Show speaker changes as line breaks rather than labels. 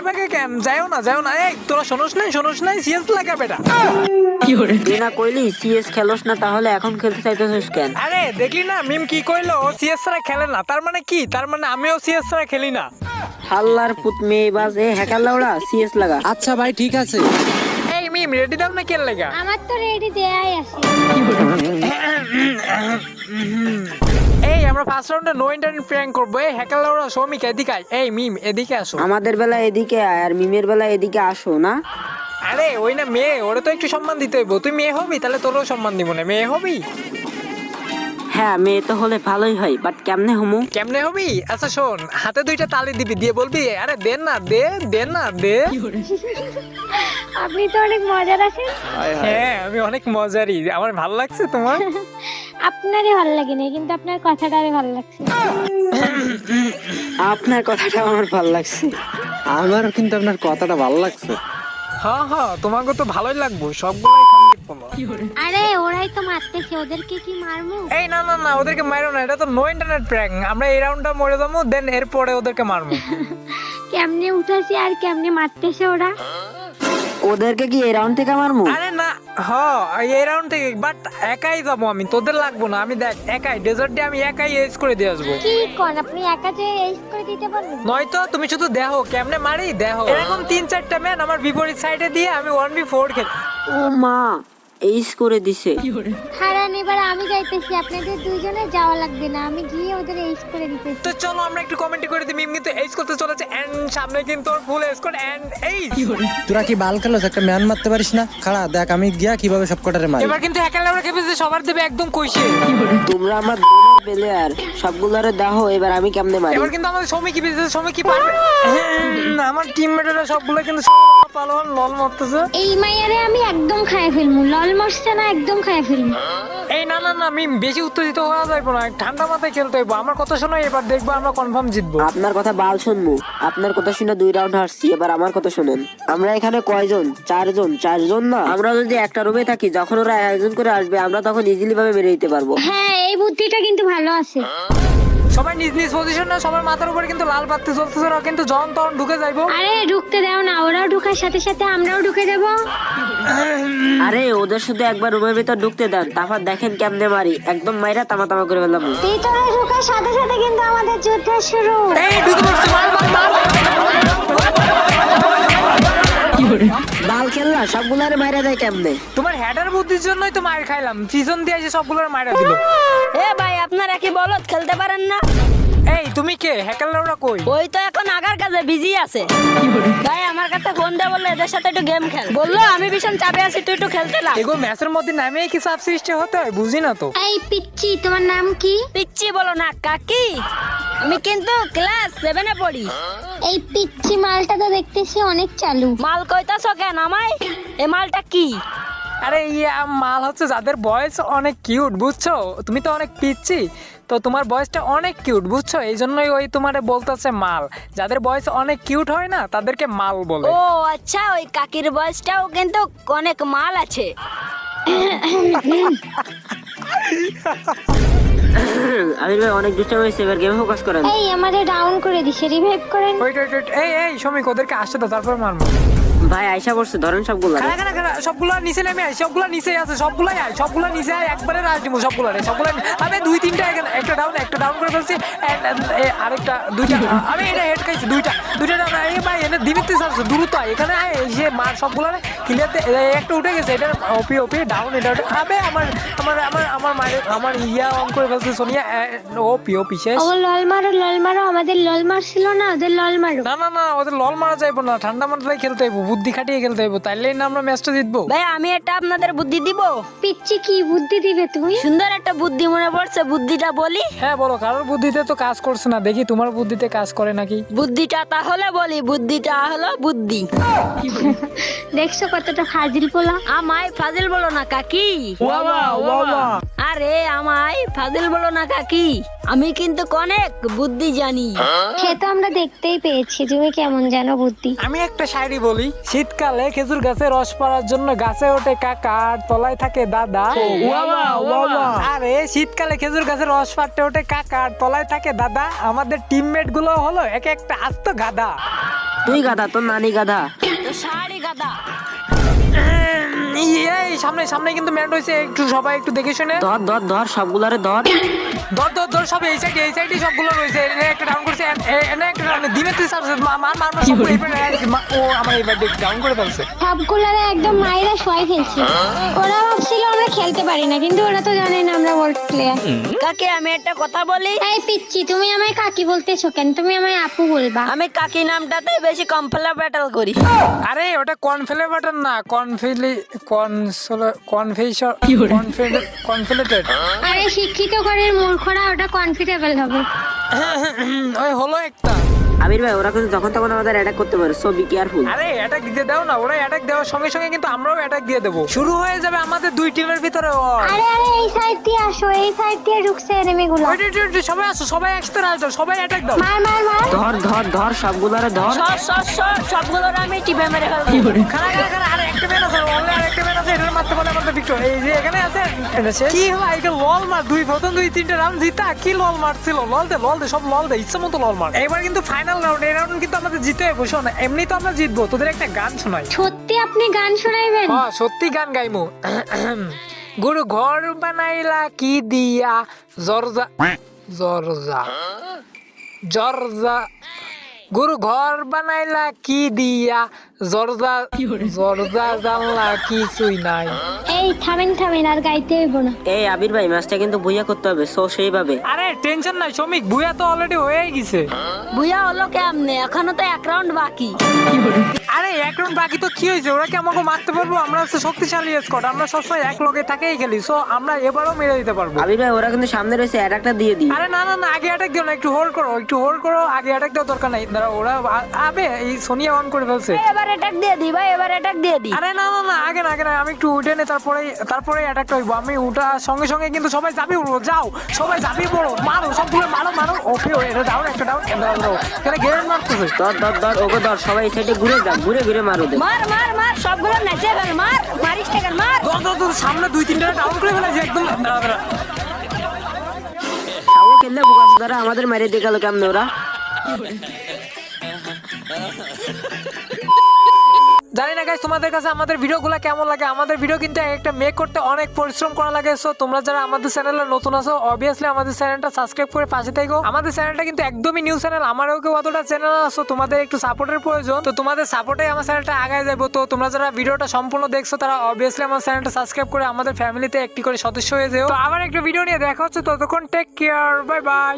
এবারে কেন যাও না যাও না। এই তোরা শোনস নাই শোনস নাই সিএস লাগা বেটা।
তুই না কইলি সিএস খেলোস না তাহলে এখন খেলতে চাইতেছিস কেন?
আরে দেখলি না মিম কি কইলো? ও সিএস ছাড়া খেলে না। তার মানে কি? তার মানে আমিও সিএস ছাড়া খেলি না।
হাল্লার পুত মেয়ে এ হ্যাকার লাউড়া সিএস লাগা।
আচ্ছা ভাই ঠিক আছে।
এই মিম রেডি দাও না কেন লাগা?
আমার তো রেডি দেয়াই আছে।
আমরা ফার্স্ট রাউন্ডে নো ইন্টারনেট প্র্যাঙ্ক করব। এই হ্যাকার লাউরা সৌমিক এদিকে আয়। এই মিম এদিকে আসো।
আমাদের বেলা এদিকে আয় আর মিমের বেলা এদিকে আসো না?
আরে ওই না মেয়ে ওরে তো একটু সম্মান দিতে হইব। তুই মেয়ে হবি? তাহলে তোরও সম্মান দিব না। মেয়ে হবি?
হ্যাঁ মেয়ে তো হলে ভালোই হয় বাট কেমনে হমু?
কেমনে হবি? আচ্ছা শোন হাতে দুইটা তালি দিবি দিয়ে বলবি আরে দেন না দে দেন না দে।
আপনি তো অনেক মজার আছেন।
হ্যাঁ আমি অনেক মজারই। আমার ভালো লাগছে তোমার?
আপনারই ভালো লাগে না কিন্তু আপনার কথাটা আরে ভালো লাগছে।
আপনার কথাটা আমার ভালো লাগছে।
আমারও কিন্তু আপনার কথাটা ভালো লাগছে।
হ্যাঁ হ্যাঁ তোমাকে তো ভালোই লাগবো সবগুলাই খান দেখব না।
আরে ওরাই তো মারতেছে ওদেরকে কি মারমু
এই না না না ওদেরকে মারো না এটা তো নো ইন্টারনেট প্র্যাঙ্ক আমরা এই রাউন্ডটা মরে যাব দেন এরপরে ওদেরকে মারবো।
কেমনে উঠাছি আর কেমনে মারতেছে ওরা?
ওদেরকে কি এই রাউন্ড থেকে মারমু
আরে হ এই রাউন্ড থেকে বাট একাই যাব আমি তোদের লাগবো না আমি দেখ একাই ডেজার্ট আমি একাই এজ করে দিয়ে আসব।
কি কোন আপনি একা যে এই করে দিতে পারবেন?
নয়তো তুমি শুধু দেখো কেমনে মারি? দেখো। এরকম তিন চারটা ম্যান আমার বিপরীত সাইডে দিয়ে আমি ওয়ান বি ফোর খেলি
ও মা এইস করে দিছে।
হারান এবার আমি যাইতেছি আপনাদের দুইজনে যাওয়া লাগবে না আমি গিয়ে ওদের এইস করে দিতেছি।
তো চলো আমরা একটু কমেন্ট করে দিই মিম কিন্তু এইজ করতে চলেছে এন্ড সামনে কিন্তু ওর ফুল স্কোর এন্ড এইজ
তোরা কি বাল খেলোস? একটা ম্যান মারতে পারিস না? খাড়া দেখ আমি গিয়া কীভাবে সব কটারে মারি।
এবার কিন্তু হ্যাকার লেবার খেপেছে সবার দেবে একদম কইছে
তোমরা আমার দোনো পেলে আর সবগুলারে দেখো এবার আমি কেমনে মারি?
এবার কিন্তু আমাদের সময় কি পেয়েছে সময় কি পারবে? হ্যাঁ, আমার টিমমেটেরা সবগুলো কিন্তু পালোয়ান লল মারতেছে।
এই মাইয়ারে আমি একদম খাইয়ে ফেলমু। লল মরছে না একদম খাইয়ে ফেলমু।
এই না না না মিম বেশি উত্তেজিত হওয়া যাবে না। ঠান্ডা মাথায় খেলতে হইব। আমার কথা শোনো এবার দেখব আমরা কনফার্ম জিতবো।
আপনার কথা বাল শুনব আপনার কথা শুনে দুই রাউন্ড হারছি এবার আমার কথা শুনেন। আমরা এখানে কয়জন? চারজন? চারজন না? আমরা যদি একটা রুমে থাকি যখন ওরা একজন করে আসবে আমরা তখন ইজিলি ভাবে মেরে দিতে পারব।
হ্যাঁ এই বুদ্ধিটা কিন্তু ভালো আছে।
সবাই নিজ নিজ পজিশন না সবার মাথার উপরে কিন্তু লাল বাতি জ্বলতেছে ওরা কিন্তু জন তখন ঢুকে যাইবো।
আরে ঢুকতে দাও না ওরাও ঢুকার সাথে সাথে আমরাও ঢুকে যাব
আরে ওদের শুধু একবার রুমের ভিতর ঢুকতে দেন তারপর দেখেন কেমনে মারি। একদম মাইরা তামা তামা করে ফেললাম।
ভিতরে ঢুকার সাথে সাথে কিন্তু আমাদের যুদ্ধ শুরু।
এই ঢুকে পড়ছে মার মার মার।
বাল খেললা সবগুলারে মাইরা দেয় কেমনে?
তোমার হেডার বুদ্ধির জন্যই তো মার খাইলাম। পিছন দিয়ে এসে সবগুলোর মারা দিল।
এ ভাই আপনারা কি বলত খেলতে পারেন না?
এই তুমি কে? হ্যাকার কই?
ওই তো এখন আগার কাজে বিজি আছে। ভাই আমার কাছে ফোন দে বলল এদের সাথে একটু গেম খেল। বলল আমি ভীষণ চাপে আছি তুই একটু খেলতে লাগ।
এগো ম্যাচের মধ্যে নামেই কি সাব সৃষ্টি হতে হয়? বুঝি না তো।
এই পিচ্ছি তোমার নাম কি?
পিচ্ছি বলো না কাকি। আমি কিন্তু ক্লাস সেভেনে পড়ি।
এই পিচ্ছি মালটা তো দেখতেছি অনেক চালু।
মাল কইতাছ কেন আমায়? এ মালটা কি?
আরে ইয়া মাল হচ্ছে যাদের বয়স অনেক কিউট বুঝছ? তুমি তো অনেক পিচ্ছি তো তোমার বয়সটা অনেক কিউট বুঝছ? এই জন্যই ওই তোমার বলতেছে মাল। যাদের বয়স অনেক কিউট হয় না তাদেরকে মাল বলে।
ও আচ্ছা ওই কাকির বয়সটাও কিন্তু অনেক মাল আছে।
আমির ভাই অনেক দুষ্টামি হয়েছে এবার গেমে ফোকাস করেন।
এই আমাদের ডাউন করে দিছে রিভাইভ করেন।
ওয়েট ওয়েট ওই এই এই সমীক ওদেরকে আসতে দাও তারপর মারবো।
ভাই আইসা পড়ছে ধরেন সবগুলা।
সবগুলা নিচে নেমে আয় সবগুলা নিচে আছে সবগুলাই আয় সবগুলা নিচে আয় একবারে রাজ দিব সবগুলা রে সবগুলা আমি দুই তিনটা এখানে একটা ডাউন একটা ডাউন করে ফেলছি আরেকটা দুইটা আমি এটা হেড খাইছি দুইটা দুইটা ডাউন এই ভাই এনে সারছে দ্রুত আয় এখানে আয় এই যে মার সবগুলা ক্লিয়ারতে একটা উঠে গেছে এটা ওপি ওপি ডাউন এটা আবে আমার আমার আমার আমার মায়ের আমার ইয়া অন করে ফেলছে সোনিয়া ওপি ওপি শেষ।
ও লল মারো লল মারো আমাদের লল মারছিল না ওদের লল মারো।
না না না ওদের লল মারা যাইবো না ঠান্ডা মাথায় খেলতে হইব বুদ্ধি খাটিয়ে খেলতে হইব তাইলেই না আমরা ম্যাচটা জিতবো।
ভাই আমি একটা আপনাদের বুদ্ধি দিব?
পিচ্ছি কি বুদ্ধি দিবে তুমি?
সুন্দর একটা বুদ্ধি মনে পড়ছে বুদ্ধিটা বলি।
হ্যাঁ বলো কারোর বুদ্ধিতে তো কাজ করছে না দেখি তোমার বুদ্ধিতে কাজ করে নাকি।
বুদ্ধিটা তাহলে বলি বুদ্ধিটা হলো বুদ্ধি।
দেখছ কতটা ফাজিল পোলা?
আমায় ফাজিল বলো না কাকি। আরে আমায় ফাজিল বলো না কাকি। আমি কিন্তু অনেক বুদ্ধি জানি।
সে তো আমরা দেখতেই পেয়েছি তুমি কেমন জানো বুদ্ধি।
আমি একটা শায়রি বলি শীতকালে খেজুর গাছে রস পড়ার জন্য গাছে ওঠে কাকা আর তলায় থাকে দাদা। আরে শীতকালে খেজুর গাছে রস পাড়তে ওঠে কাকা আর তলায় থাকে দাদা। আমাদের টিমমেটগুলো হলো এক একটা আস্ত গাদা
তুই গাধা তোর নানি গাধা।
তো শাড়ি গাদা
এই এই, সামনে সামনে কিন্তু ম্যান্ড হয়েছে একটু সবাই একটু দেখে শুনে।
ধর ধর ধর সবগুলারে ধর।
ধর ধর ধর সব এই সাইডে এই সাইডে সবগুলো রয়েছে। এনে একটা ডাউন করছে এনে একটা ডাউন দিনে তুই সার্ভিস মার মার মার সবগুলো ও আমার এবার ডাউন করে ফেলছে।
সবগুলারে একদম মাইরা ফেলছি। ওরা ভাবছিল আমরা খেলতে পারি না কিন্তু ওরা তো জানে না আমরা ওয়ার্ল্ড প্লেয়ার
কাকে আমি একটা কথা বলি।
এই পিচ্ছি তুমি আমায় কাকি বলতেছো কেন? তুমি আমায় আপু বলবা।
আমি কাকি নামটাতে বেশি কমফলা ব্যাটল করি।
আরে ওটা কনফিলে বাটন না কনফিলি কনফিশন কনফিলেটেড।
আরে শিক্ষিত ঘরের মূর্খরা ওটা কনফিটেবল হবে।
ওই হলো একটা।
আবির ভাই ওরা কিন্তু যখন তখন আমাদের অ্যাটাক করতে পারে সো বি কেয়ারফুল
আরে অ্যাটাক দিতে দাও না ওরা অ্যাটাক দেওয়ার সঙ্গে সঙ্গে কিন্তু আমরাও অ্যাটাক দিয়ে দেবো। শুরু হয়ে যাবে আমাদের দুই টিমের ভিতরে।
আরে আরে এই সাইড দিয়ে আসো এই সাইড দিয়ে ঢুকছে এনিমি গুলো
ওই, ওই, ওই, সবাই আসো সবাই একসাথে আসো সবাই অ্যাটাক দাও।
মার মার মার।
ধর ধর ধর সবগুলারে ধর।
সব সব সব সবগুলোর আমি টিপে মেরে ফেলব।
খানা খানা খানা আরে একটা আছে আর একটা আছে মারতে পারলে আমাদের ভিক্টর এই যে এখানে আছে এটা শেষ। কি ভাই এটা লল মার দুই প্রথম দুই তিনটা রাউন্ড জিতা। কি লল মারছিল? লল দে লল দে সব লল দে ইচ্ছা মতো লল মার। এবার কিন্তু ফাইনাল রাউন্ড এই রাউন্ড কিন্তু আমাদের জিতে হবে শোন এমনি তো আমরা জিতবো তোদের একটা গান শোনাই।
সত্যি আপনি গান শোনাইবেন?
হ্যাঁ সত্যি গান গাইমু। গুরু ঘর বানাইলা কি দিয়া? জর্জা জর্জা। জর্জা। গুরু ঘর বানাইলা কি দিয়া? জর্জা জর্জা জানলা কিছুই নাই।
এই থামেন থামেন আর গাইতে হইব না।
এই আবির ভাই ম্যাচটা কিন্তু বুঝিয়া করতে হবে সো সেইভাবে।
আরে টেনশন নাই শ্রমিক বুয়া তো অলরেডি হয়ে গেছে।
বুয়া হলো কেমনে? এখনও তো এক রাউন্ড বাকি।
আরে এক রাউন্ড বাকি তো কি হয়েছে? ওরা কি আমাকে মারতে পারব? আমরা হচ্ছে শক্তিশালী স্কোয়াড আমরা সবসময় এক লগে থাকেই খেলি সো আমরা এবারও মেরে দিতে পারব।
আবির ভাই ওরা কিন্তু সামনে রয়েছে অ্যাটাকটা দিয়ে দিই।
আরে না না না আগে অ্যাটাক দিও না একটু হোল্ড করো একটু হোল্ড করো আগে অ্যাটাক দেওয়ার দরকার নাই। দাঁড়া ওরা আবে এই সোনিয়া অন করে ফেলছে।
এবার অ্যাটাক দিয়ে দি ভাই এবার অ্যাটাক দিয়ে দি।
আরে না না না আগে না আগে না আমি একটু উঠে নে তারপরে তারপরে অ্যাটাকটা হইবো। আমি উঠা সঙ্গে সঙ্গে কিন্তু সবাই যাবি উঠবো যাও সবাই যাবি পড়ো মারো সবগুলো মারো মারো। ওকে এটা ডাউন একটা ডাউন দাও দাও এখানে গেম মারতেছে।
ধর ধর ধর ওকে ধর সবাই সাইডে ঘুরে যা ঘুরে ঘুরে মারো দে
মার মার মার সবগুলো নেচে ফেল মার মারিস টাকার মার।
দর দর দর সামনে দুই তিনটা ডাউন করে ফেলেছে একদম।
তাও খেললে বোকাস দ্বারা আমাদের মেরে দিয়ে গেল কেমন ওরা?
জানি না গাইস তোমাদের কাছে আমাদের ভিডিওগুলো কেমন লাগে? আমাদের ভিডিও কিন্তু একটা মেক করতে অনেক পরিশ্রম করা লাগে। সো তোমরা যারা আমাদের চ্যানেলে নতুন আছো অবভিয়াসলি আমাদের চ্যানেলটা সাবস্ক্রাইব করে পাশে থেকো। আমাদের চ্যানেলটা কিন্তু একদমই নিউ চ্যানেল আমারও কেউ অতটা চ্যানেল আছো তোমাদের একটু সাপোর্টের প্রয়োজন। তো তোমাদের সাপোর্টে আমার চ্যানেলটা আগায় যাব। তো তোমরা যারা ভিডিওটা সম্পূর্ণ দেখছ, তারা অবভিয়াসলি আমার চ্যানেলটা সাবস্ক্রাইব করে আমাদের ফ্যামিলিতে একটি করে সদস্য হয়ে যেও। তো আবার একটা ভিডিও নিয়ে দেখা হচ্ছে। ততক্ষণ টেক কেয়ার বাই বাই